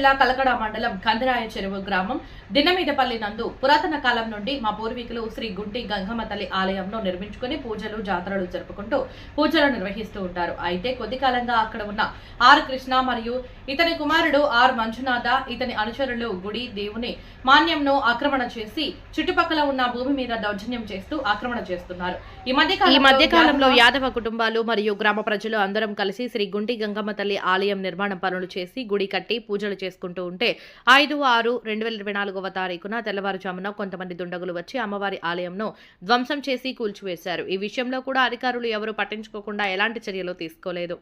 జిల్లా కలకడ మండలం కందిరాయ చెరువు గ్రామం దిన్నమీదపల్లి నందు పురాతన కాలం నుండి మా పూర్వీకులు శ్రీ గుంటి గంగమ్మ తల్లి ఆలయంను నిర్మించుకుని పూజలు జాతరలు జరుపుకుంటూ పూజలు నిర్వహిస్తూ ఉంటారు. అయితే కొద్ది కాలంగా అక్కడ ఉన్న ఆర్ కృష్ణ మరియు ఇతని కుమారుడు ఆర్ మంజునాథ ఇతని అనుచరులు గుడి దేవుని మాన్యంను ఆక్రమణ చేసి చుట్టుపక్కల ఉన్న భూమి మీద దౌర్జన్యం చేస్తూ ఆక్రమణ చేస్తున్నారు. ఈ మధ్య ఈ మధ్య కాలంలో యాదవ కుటుంబాలు మరియు గ్రామ ప్రజలు అందరం కలిసి శ్రీ గుంటి గంగమ్మ తల్లి ఆలయం నిర్మాణం పనులు చేసి గుడి కట్టి పూజలు చేసుకుంటూ ఉంటే ఐదు ఆరు రెండు వేల ఇరవై నాలుగవ తారీఖున తెల్లవారుజామున కొంతమంది దుండగులు వచ్చి అమ్మవారి ఆలయంను ధ్వంసం చేసి కూల్చివేశారు. ఈ విషయంలో కూడా అధికారులు ఎవరూ పట్టించుకోకుండా ఎలాంటి చర్యలు తీసుకోలేదు.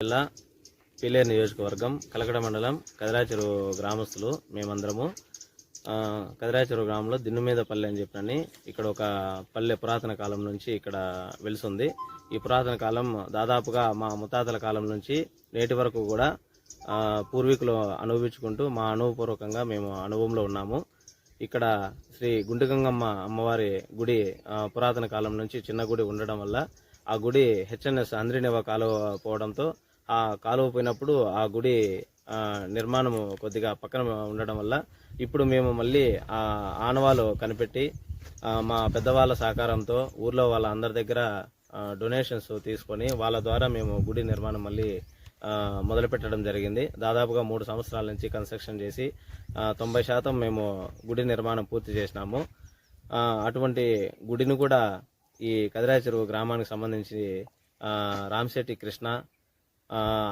జిల్లా నియోజకవర్గం కలకడ మండలం కదిరాచెరు గ్రామస్తులు మేమందరము కదిరాచెరు గ్రామంలో దిన్ను మీద పల్లె అని చెప్పినని ఇక్కడ ఒక పల్లె పురాతన కాలం నుంచి ఇక్కడ వెలుసుంది. ఈ పురాతన కాలం దాదాపుగా మా ముత్తాతల కాలం నుంచి నేటి వరకు కూడా పూర్వీకులు అనుభవించుకుంటూ మా అనుభవపూర్వకంగా మేము అనుభవంలో ఉన్నాము. ఇక్కడ శ్రీ గుండుగంగమ్మ అమ్మవారి గుడి పురాతన కాలం నుంచి చిన్న గుడి ఉండడం వల్ల ఆ గుడి హెచ్ఎన్ఎస్ అంద్రినివ కాలువ పోవడంతో ఆ కాలువ పోయినప్పుడు ఆ గుడి నిర్మాణము కొద్దిగా పక్కన ఉండడం వల్ల ఇప్పుడు మేము మళ్ళీ ఆ ఆనవాలు కనిపెట్టి మా పెద్దవాళ్ళ సహకారంతో ఊర్లో వాళ్ళ అందరి దగ్గర డొనేషన్స్ తీసుకొని వాళ్ళ ద్వారా మేము గుడి నిర్మాణం మళ్ళీ మొదలుపెట్టడం జరిగింది. దాదాపుగా మూడు సంవత్సరాల నుంచి కన్స్ట్రక్షన్ చేసి తొంభై శాతం మేము గుడి నిర్మాణం పూర్తి చేసినాము. అటువంటి గుడిని కూడా ఈ కదిరాచెరువు గ్రామానికి సంబంధించి రామశెట్టి కృష్ణ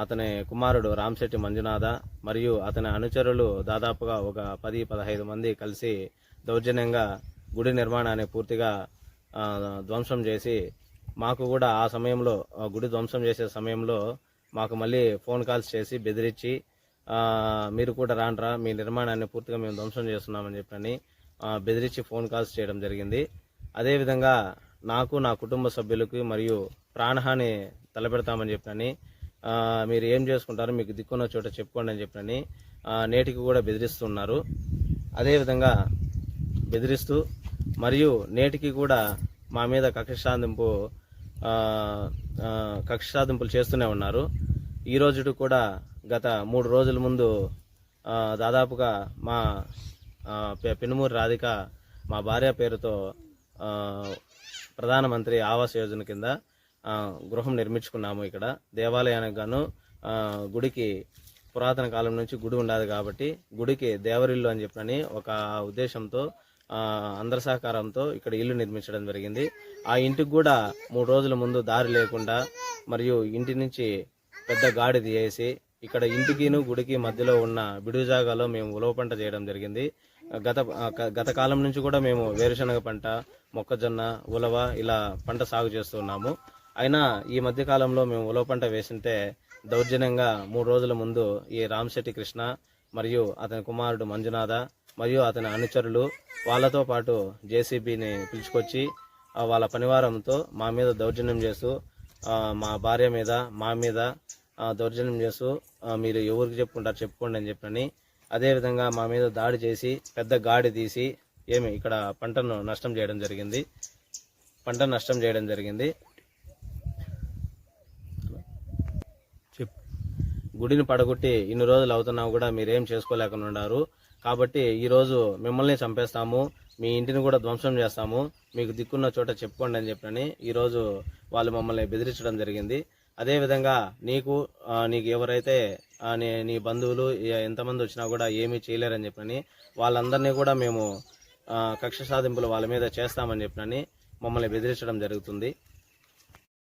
అతని కుమారుడు రామశెట్టి మంజునాథ మరియు అతని అనుచరులు దాదాపుగా ఒక పది పదహైదు మంది కలిసి దౌర్జన్యంగా గుడి నిర్మాణాన్ని పూర్తిగా ధ్వంసం చేసి మాకు కూడా ఆ సమయంలో గుడి ధ్వంసం చేసే సమయంలో మాకు మళ్ళీ ఫోన్ కాల్స్ చేసి బెదిరించి మీరు కూడా రాండ్రా మీ నిర్మాణాన్ని పూర్తిగా మేము ధ్వంసం చేస్తున్నామని చెప్పని బెదిరించి ఫోన్ కాల్స్ చేయడం జరిగింది. అదేవిధంగా నాకు నా కుటుంబ సభ్యులకు మరియు ప్రాణహాని తలపెడతామని చెప్పని మీరు ఏం చేసుకుంటారో మీకు దిక్కున్న చోట చెప్పుకోండి అని చెప్పని నేటికి కూడా బెదిరిస్తున్నారు. అదేవిధంగా బెదిరిస్తూ మరియు నేటికి కూడా మా మీద కక్ష సాధింపు కక్ష సాధింపులు చేస్తూనే ఉన్నారు. ఈ రోజుకు కూడా గత మూడు రోజుల ముందు దాదాపుగా మా ఆ, రాధిక మా భార్య పేరుతో ప్రధానమంత్రి ఆవాస్ యోజన కింద గృహం నిర్మించుకున్నాము ఇక్కడ. దేవాలయానికి గాను గుడికి పురాతన కాలం నుంచి గుడి ఉండదు కాబట్టి గుడికి దేవరిల్లు అని చెప్పని ఒక ఉద్దేశంతో అందరి సహకారంతో ఇక్కడ ఇల్లు నిర్మించడం జరిగింది. ఆ ఇంటికి కూడా మూడు రోజుల ముందు దారి లేకుండా మరియు ఇంటి నుంచి పెద్ద గాడి తీయేసి ఇక్కడ ఇంటికిను గుడికి మధ్యలో ఉన్న బిడుగు జాగాలో మేము ఉలవ పంట చేయడం జరిగింది. గత గత కాలం నుంచి కూడా మేము వేరుశనగ పంట మొక్కజొన్న ఉలవ ఇలా పంట సాగు చేస్తున్నాము అయినా ఈ మధ్య కాలంలో మేము ఉలవ పంట వేసింటే దౌర్జన్యంగా మూడు రోజుల ముందు ఈ రామశెట్టి కృష్ణ మరియు అతని కుమారుడు మంజునాథ మరియు అతని అనుచరులు వాళ్ళతో పాటు జేసీబీని పిలుచుకొచ్చి వాళ్ళ పనివారంతో మా మీద దౌర్జన్యం చేస్తూ మా భార్య మీద మా మీద దౌర్జన్యం చేస్తూ మీరు ఎవరికి చెప్పుకుంటారు చెప్పుకోండి అని చెప్పని అదేవిధంగా మా మీద దాడి చేసి పెద్ద గాడి తీసి ఏమి ఇక్కడ పంటను నష్టం చేయడం జరిగింది. పంట నష్టం చేయడం జరిగింది. గుడిని పడగొట్టి ఇన్ని రోజులు అవుతున్నా కూడా మీరేం చేసుకోలేకుండా ఉన్నారు కాబట్టి ఈరోజు మిమ్మల్ని చంపేస్తాము మీ ఇంటిని కూడా ధ్వంసం చేస్తాము మీకు దిక్కున్న చోట చెప్పుకోండి అని చెప్పని ఈరోజు వాళ్ళు మమ్మల్ని బెదిరించడం జరిగింది. అదేవిధంగా నీకు నీకు ఎవరైతే నీ నీ బంధువులు ఎంతమంది వచ్చినా కూడా ఏమీ చేయలేరని చెప్పని వాళ్ళందరినీ కూడా మేము కక్ష సాధింపులు వాళ్ళ మీద చేస్తామని చెప్పని మమ్మల్ని బెదిరించడం జరుగుతుంది.